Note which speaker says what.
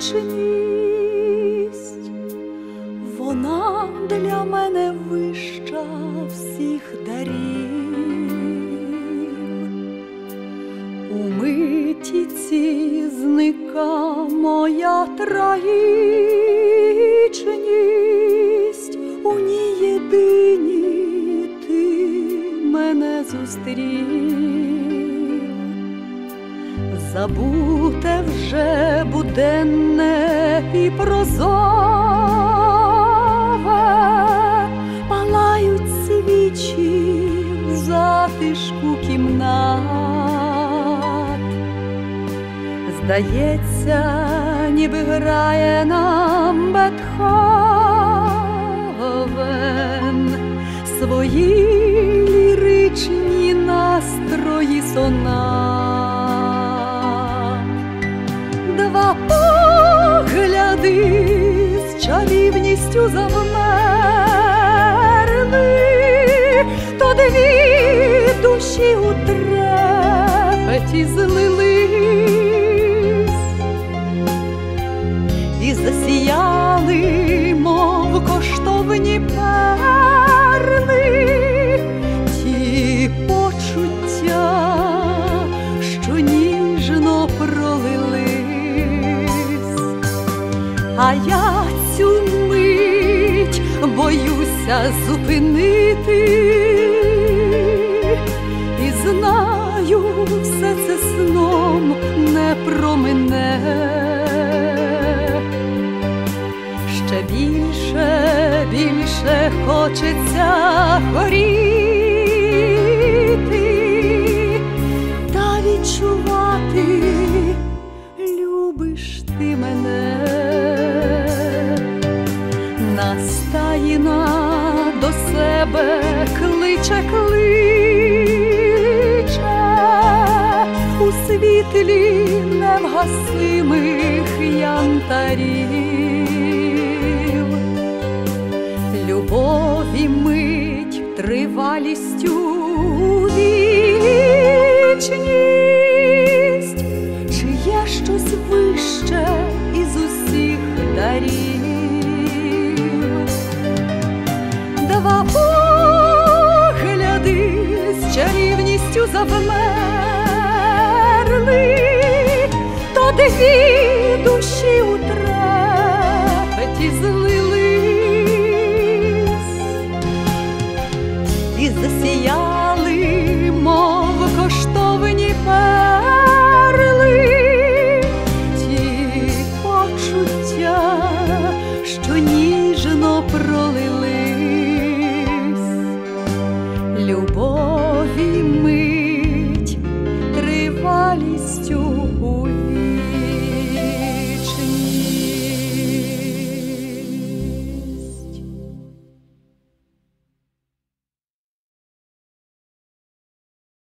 Speaker 1: вічність, вона для мене вища всіх дарів. У миті ці зника моя трагічність, у ній єдині ти мене зустрів, забуте вже буденне і прозове, палають свічі в затишку кімнат. Здається, ніби грає нам Бетховен свої чарівністю завмерли, то дві душі у трепеті злились і засіяли, мов коштовні перли, ті почуття, що ніжно пролились, а я цю боюся зупинити. І знаю, все це сном не про мене. Ще більше, більше хочеться горіти та відчувати, любиш ти мене, себе кличе, кличе. У світлі невгасимих янтарів, любові мить тривалістю вічність, чи є щось вище засіяли, мов коштовні перли ті почуття, що ніжно пролились, любові мить тривалістю.